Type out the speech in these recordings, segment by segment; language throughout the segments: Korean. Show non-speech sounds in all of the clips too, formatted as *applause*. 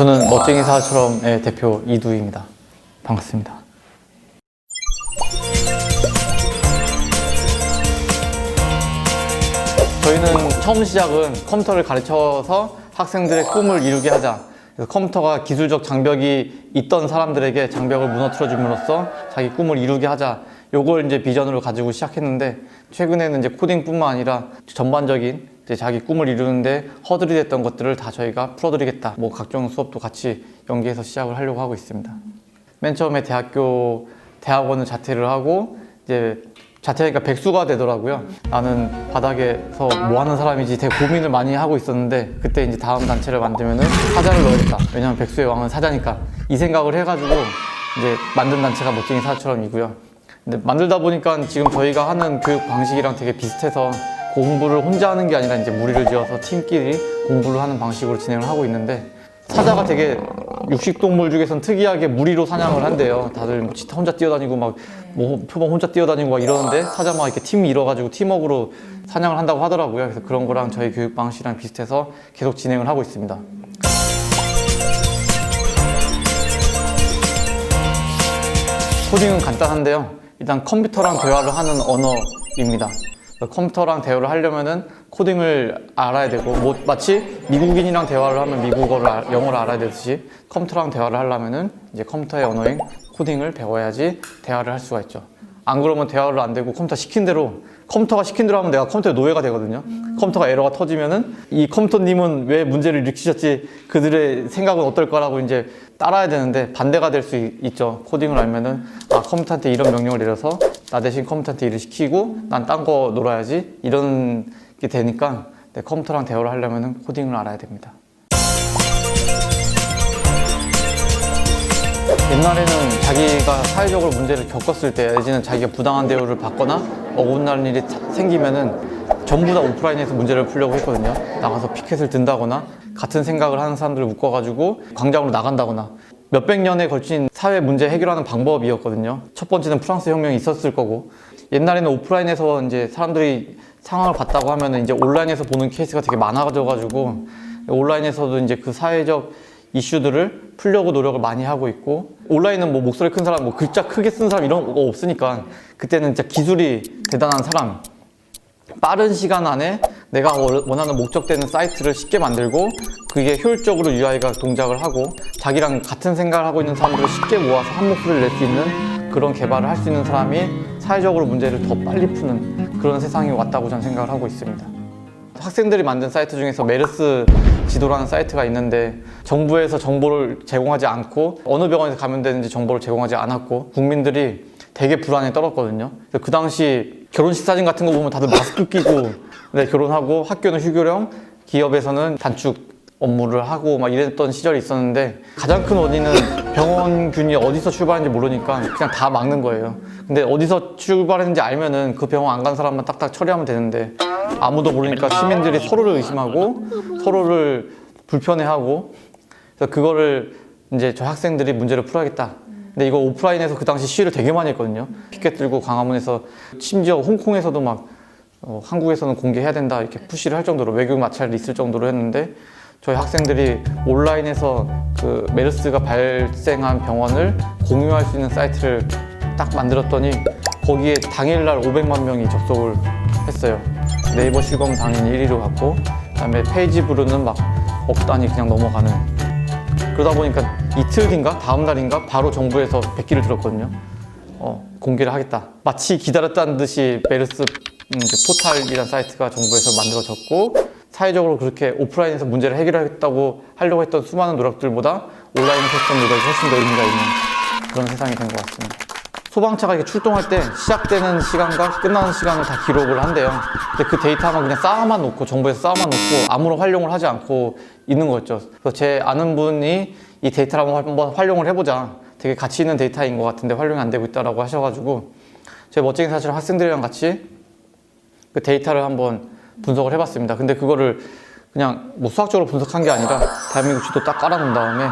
이 사처럼의 대표 이두입니다. 반갑습니다. 저희는 처음 시작은 컴퓨터를 가르쳐서 학생들의 꿈을 이루게 하자. 컴퓨터가 기술적 장벽이 있던 사람들에게 장벽을 무너뜨려 줌으로써 자기 꿈을 이루게 하자. 요걸 이제 비전으로 가지고 시작했는데 최근에는 이제 코딩뿐만 아니라 전반적인 이제 자기 꿈을 이루는데 허들이 됐던 것들을 다 저희가 풀어드리겠다. 뭐 각종 수업도 같이 연계해서 시작을 하려고 하고 있습니다. 맨 처음에 대학교 대학원을 자퇴를 하고 이제 자퇴하니까 백수가 되더라고요. 나는 바닥에서 뭐 하는 사람이지 되게 고민을 많이 하고 있었는데 그때 이제 다음 단체를 만들면은 사자를 넣어야겠다. 왜냐면 백수의 왕은 사자니까 이 생각을 해가지고 이제 만든 단체가 멋쟁이 사자처럼이고요. 근데 만들다 보니까 지금 저희가 하는 교육 방식이랑 되게 비슷해서 공부를 혼자 하는 게 아니라 이제 무리를 지어서 팀끼리 공부를 하는 방식으로 진행을 하고 있는데 사자가 되게 육식동물 중에선 특이하게 무리로 사냥을 한대요. 다들 뭐 진짜 혼자 뛰어다니고 막 뭐 표범 혼자 뛰어다니고 막 이러는데 사자 막 이렇게 팀 이뤄가지고 팀워크로 사냥을 한다고 하더라고요. 그래서 그런 거랑 저희 교육 방식이랑 비슷해서 계속 진행을 하고 있습니다. 코딩은 간단한데요. 일단 컴퓨터랑 대화를 하는 언어입니다. 컴퓨터랑 대화를 하려면은 코딩을 알아야 되고 뭐 마치 미국인이랑 대화를 하면 미국어를 알- 영어를 알아야 되듯이 컴퓨터랑 대화를 하려면은 이제 컴퓨터의 언어인 코딩을 배워야지 대화를 할 수가 있죠. 안 그러면 대화를 안 되고 컴퓨터 시킨 대로 컴퓨터가 시킨 대로 하면 내가 컴퓨터의 노예가 되거든요. 컴퓨터가 에러가 터지면은 이 컴퓨터님은 왜 문제를 일으키셨지 그들의 생각은 어떨 거라고 이제 따라야 되는데 반대가 될 수 있죠. 코딩을 알면은 아 컴퓨터한테 이런 명령을 내려서 나 대신 컴퓨터한테 일을 시키고 난 딴 거 놀아야지 이런 게 되니까 네, 컴퓨터랑 대화를 하려면은 코딩을 알아야 됩니다. 옛날에는 자기가 사회적으로 문제를 겪었을 때 내지는 자기가 부당한 대우를 받거나 어긋나는 일이 사- 생기면은 전부 다 오프라인에서 문제를 풀려고 했거든요. 나가서 피켓을 든다거나 같은 생각을 하는 사람들을 묶어가지고 광장으로 나간다거나 몇백 년에 걸친 사회 문제 해결하는 방법이었거든요. 첫 번째는 프랑스 혁명이 있었을 거고 옛날에는 오프라인에서 이제 사람들이 상황을 봤다고 하면은 이제 온라인에서 보는 케이스가 되게 많아져가지고 온라인에서도 이제 그 사회적 이슈들을 풀려고 노력을 많이 하고 있고 온라인은 뭐 목소리 큰 사람, 뭐 글자 크게 쓴 사람 이런 거 없으니까 그때는 진짜 기술이 대단한 사람 빠른 시간 안에 내가 원- 원하는 목적되는 사이트를 쉽게 만들고 그게 효율적으로 UI가 동작을 하고 자기랑 같은 생각을 하고 있는 사람들을 쉽게 모아서 한 목소리를 낼 수 있는 그런 개발을 할 수 있는 사람이 사회적으로 문제를 더 빨리 푸는 그런 세상이 왔다고 저는 생각을 하고 있습니다. 학생들이 만든 사이트 중에서 메르스 지도라는 사이트가 있는데 정부에서 정보를 제공하지 않고 어느 병원에서 감염되는지 정보를 제공하지 않았고 국민들이 되게 불안에 떨었거든요. 그 당시 결혼식 사진 같은 거 보면 다들 마스크 끼고 *laughs* 네, 결혼하고 학교는 휴교령, 기업에서는 단축 업무를 하고 막 이랬던 시절이 있었는데 가장 큰 원인은 병원균이 어디서 출발했는지 모르니까 그냥 다 막는 거예요. 근데 어디서 출발했는지 알면은 그 병원 안 간 사람만 딱딱 처리하면 되는데 아무도 모르니까 시민들이 서로를 의심하고 서로를 불편해하고 그래서 그거를 이제 저 학생들이 문제를 풀어야겠다. 근데 이거 오프라인에서 그 당시 시위를 되게 많이 했거든요. 피켓 들고 광화문에서 심지어 홍콩에서도 막 어, 한국에서는 공개해야 된다 이렇게 푸시를 할 정도로 외교 마찰이 있을 정도로 했는데 저희 학생들이 온라인에서 그 메르스가 발생한 병원을 공유할 수 있는 사이트를 딱 만들었더니 거기에 당일날 500만 명이 접속을 했어요. 네이버 실검 당연히 1위로 갔고 그다음에 페이지 브루는 막 억 단위 그냥 넘어가는 그러다 보니까 이틀 뒤인가 다음 날인가 바로 정부에서 백기를 들었거든요. 어, 공개를 하겠다. 마치 기다렸다는 듯이 메르스 음, 포탈이라는 사이트가 정부에서 만들어졌고 사회적으로 그렇게 오프라인에서 문제를 해결하겠다고 하려고 했던 수많은 노력들보다 온라인에서 했던 노력이 훨씬 더 의미가 있는 그런 세상이 된 것 같습니다. 소방차가 이렇게 출동할 때 시작되는 시간과 끝나는 시간을 다 기록을 한대요. 근데 그 데이터만 그냥 쌓아만 놓고 정부에서 쌓아만 놓고 아무런 활용을 하지 않고 있는 거였죠. 그래서 제 아는 분이 이 데이터를 한번, 활용을 해보자. 되게 가치 있는 데이터인 것 같은데 활용이 안 되고 있다라고 하셔가지고 제 멋쟁이 사실 학생들이랑 같이 그 데이터를 한번 분석을 해봤습니다. 근데 그거를 그냥 뭐 수학적으로 분석한 게 아니라 대한민국 지도 딱 깔아놓은 다음에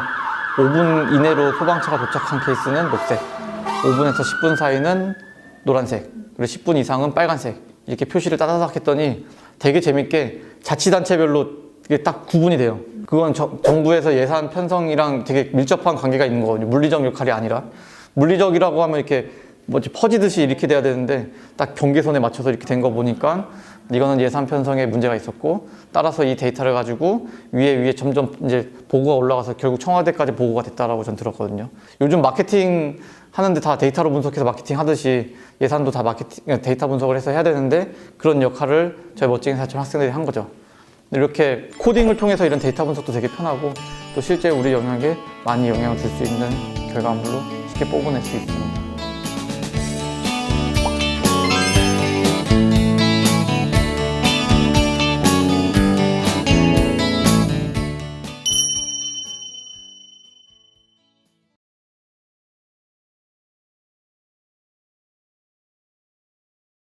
5분 이내로 소방차가 도착한 케이스는 녹색, 5분에서 10분 사이는 노란색, 그리고 10분 이상은 빨간색 이렇게 표시를 따다닥 했더니 되게 재밌게 자치단체별로 이게 딱 구분이 돼요. 그건 저- 정부에서 예산 편성이랑 되게 밀접한 관계가 있는 거거든요. 물리적 역할이 아니라 물리적이라고 하면 이렇게 뭐지 퍼지듯이 이렇게 돼야 되는데 딱 경계선에 맞춰서 이렇게 된 거 보니까 이거는 예산 편성에 문제가 있었고 따라서 이 데이터를 가지고 위에 위에 점점 이제 보고가 올라가서 결국 청와대까지 보고가 됐다라고 전 들었거든요. 요즘 마케팅 하는데 다 데이터로 분석해서 마케팅 하듯이 예산도 다 마케팅 데이터 분석을 해서 해야 되는데 그런 역할을 저희 멋진 사촌 학생들이 한 거죠. 이렇게 코딩을 통해서 이런 데이터 분석도 되게 편하고 또 실제 우리 영역에 많이 영향을 줄 수 있는 결과물로 쉽게 뽑아낼 수 있습니다.